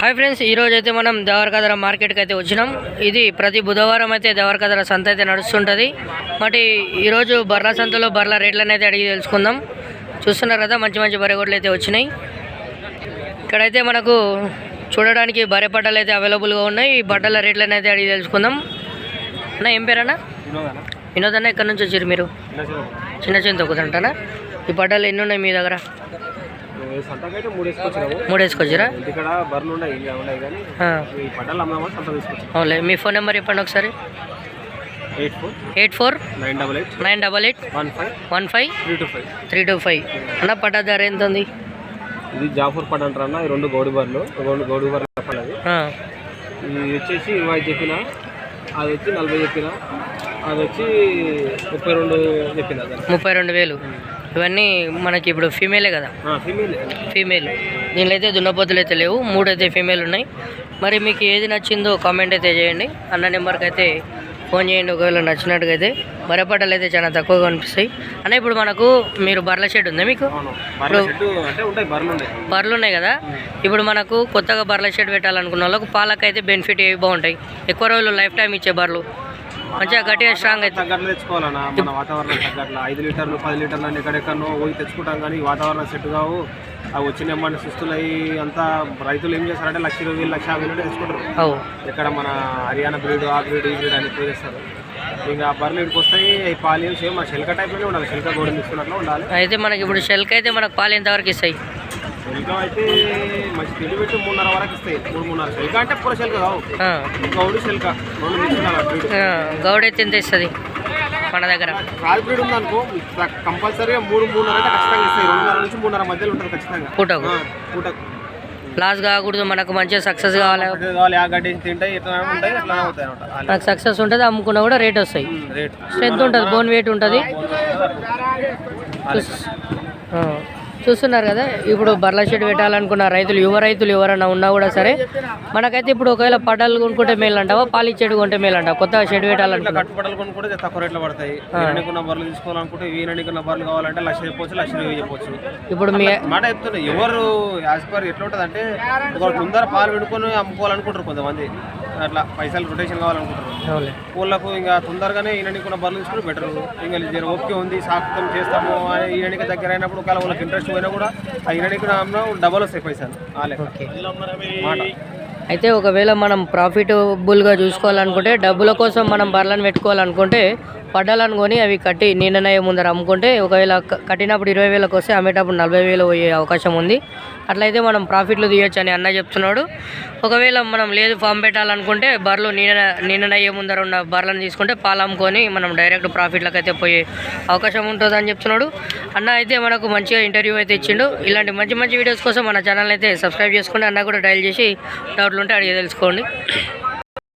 Hi friends ఈరోజు అయితే మనం దేవరకదర మార్కెట్కి అయితే వచ్చినాం. ఇది ప్రతి బుధవారం అయితే దేవరకదర సంత అయితే నడుస్తుంటుంది. మరి ఈరోజు బర్ల సంతలో బర్ల రేట్లను అయితే అడిగి తెలుసుకుందాం. చూస్తున్నారు కదా మంచి మంచి బర్రెగొడ్లు అయితే వచ్చినాయి. ఇక్కడైతే మనకు చూడడానికి బర్రె పడ్డలు అయితే అవైలబుల్గా ఉన్నాయి. ఈ బట్టల రేట్లను అయితే అడిగి తెలుసుకుందాం. అన్న ఏం పేరన్నా? వినోద్ అన్న ఎక్కడి నుంచి వచ్చారు మీరు? చిన్న చిన్న తొక్కుతుంటానా? ఈ పడ్డలు ఎన్ని ఉన్నాయి మీ దగ్గర? సంతకైతే మూడు వేసుకొచ్చినాము మూడు వేసుకొచ్చారా ఇక్కడ బర్రెలు ఉన్నాయి ఇంకా ఉన్నాయి కానీ ఆ, ఈ పడ్డలు అమ్మామని సంత తీసుకొచ్చాం అవునులే మీ ఫోన్ నెంబర్ చెప్పండి ఒకసారి. Eight four eight four nine double eight nine double eight one five one five three two five. Three two five. అన్న పడ్డ ధర ఎంత ఉంది ఇది జాఫర్ పడ్ అంటారు అన్న ఈ రెండు గౌడి బర్రెలు రెండు గౌడి బర్రెలు ఆ, ఇది వచ్చేసి ఇరవై చెప్పిన అది వచ్చి నలభై చెప్పిన అది వచ్చి ముప్పై రెండు చెప్పిన ముప్పై రెండు వేలు. ఇవన్నీ మనకి ఇప్పుడు ఫీమేలే కదా. ఫీమేల్ ఫీమేల్ దీనిలో అయితే దున్నపోతులు అయితే లేవు మూడు అయితే ఫీమేల్ ఉన్నాయి. మరి మీకు ఏది నచ్చిందో కామెంట్ అయితే చేయండి. అన్న నెంబర్కి అయితే ఫోన్ చేయండి ఒకవేళ నచ్చినట్టుగా అయితే బర్రెపట్టలు అయితే చాలా తక్కువగా కనిపిస్తాయి అన్న ఇప్పుడు మనకు మీరు బర్ల షెడ్ ఉందా మీకు? బర్రెల ఉన్నాయి కదా. ఇప్పుడు మనకు కొత్తగా బర్రెల షెడ్ పెట్టాలనుకున్న వాళ్ళకు పాలకైతే బెనిఫిట్ ఏవి బాగుంటాయి? ఎక్కువ రోజులు లైఫ్ టైం ఇచ్చే బర్రెలు. మంచిగా గట్టిగా స్ట్రాంగ్ అయితే. తగ్గట్లు తెచ్చుకోవాలన్నా మన వాతావరణం తగ్గట్లు. ఐదు లీటర్లు పది లీటర్లు అని ఎక్కడెక్కడో పోయి తెచ్చుకుంటాం కానీ వాతావరణం సెట్ కావు. అవి వచ్చిన ఏమన్నా సుస్తులు అయ్యి అంతా రైతులు ఏం చేస్తారంటే లక్ష ఇరవై వేలు లక్ష యాభై వేలు తెచ్చుకుంటారు. అవు. ఇక్కడ మన హర్యానా బ్రీడ్ ఆ బ్రీడ్ ఈ బ్రీడ్ అని పోయి తెస్తారు ఇంకా బర్రెలు ఇక్కడికి వస్తాయి ఈ పాలు సేమ్ మన శిల్క టైప్లోనే ఉండాలి. శిల్క గోడ తీసుకున్నట్లు ఉండాలి. అయితే మనకి ఇప్పుడు షెల్క్ అయితే మనకు పాలు ఎంతవరకు ఇస్తాయి? అయితే మంచి పెట్టి మూడున్నర వరకు ఇస్తాయి. మూడు మూడున్నర అంటే పూర కావు. గౌడు రెండు మిక్స్ గౌడ అయితే ఎంత ఇస్తుంది? మన దగ్గర. రాజు బ్రీడ్ ఉందనుకో కంపల్సరీగా మూడు మూడున్నర అయితే ఖచ్చితంగా ఇస్తాయి. రెండున్నర నుంచి మూడున్నర మధ్యలో ఉంటుంది ఖచ్చితంగా. పూటకు? పూటకు. లాస్ కాకూడదు మనకు మంచిగా సక్సెస్ కావాలి. మనకు సక్సెస్ ఉంటుంది అమ్ముకున్నా కూడా రేట్ వస్తాయి. రేట్. స్ట్రెంత్ ఉంటుంది బోన్ వెయిట్ ఉంటుంది. చూస్తున్నారు కదా ఇప్పుడు బర్ల షెడ్ పెట్టాలనుకున్న రైతులు యువ రైతులు ఎవరైనా ఉన్నా కూడా సరే మనకైతే ఇప్పుడు ఒకవేళ పడ్డలు కొనుక్కుంటే మేలు అంటావా పాలి చెడు కొంటే మేలు అంటావా కొత్తగా షెడ్ కట్టుబడులు కొనుక్కుంటే తక్కువ రేట్లో పడతాయి. తీసుకోవాలనుకుంటే బర్రెలు కావాలంటే లక్ష చెప్పొచ్చు లక్ష ఇరవై చెప్పొచ్చు. ఇప్పుడు మీ మాట చెప్తున్నా ఎవరు యాజ్ పర్ ఎట్లా ఉంటుంది అంటే ఒక ముందర పాలు విడుకొని అమ్ముకోవాలనుకుంటారు కొంతమంది. అట్లా పైసలు రొటేషన్ కావాలనుకుంటారు పూలకు ఇంకా తొందరగానే ఈయననికున్న బర్రెలు తీసుకుని బెటర్ ఇంకా జర ఓపిక ఉంది సాకుతం చేస్తాము ఈయనకి దగ్గర అయినప్పుడు ఒకవేళ వాళ్ళకి ఇంట్రెస్ట్ పోయినా కూడా ఆ ఈయననికున్న డబల్ వస్తాయి పైసలు. ఆ లెక్క. ఓకే. మాట. అయితే ఒకవేళ మనం ప్రాఫిటబుల్గా చూసుకోవాలనుకుంటే డబ్బుల కోసం మనం బర్లను పెట్టుకోవాలనుకుంటే పడ్డాలను కొని అవి కట్టి నిన్ననయ్యే ముందర అమ్ముకుంటే ఒకవేళ కట్టినప్పుడు ఇరవై వేలకు వస్తే అమ్మేటప్పుడు నలభై వేలు పోయే అవకాశం ఉంది. అట్లయితే మనం ప్రాఫిట్లు తీయొచ్చు అని అన్న చెప్తున్నాడు. ఒకవేళ మనం లేదు ఫామ్ పెట్టాలనుకుంటే బర్రెలు నిన్న నిన్ననయ్యే ముందర ఉన్న బర్రెలను తీసుకుంటే పాలు అమ్ముకొని మనం డైరెక్ట్ ప్రాఫిట్లకు అయితే పోయే అవకాశం ఉంటుంది అని చెప్తున్నాడు. అన్న అయితే మనకు మంచిగా ఇంటర్వ్యూ అయితే ఇచ్చిండు. ఇలాంటి మంచి మంచి వీడియోస్ కోసం మన ఛానల్ అయితే సబ్స్క్రైబ్ చేసుకుంటే అన్న కూడా డైల్ చేసి డౌట్లు ఉంటే అడిగి తెలుసుకోండి.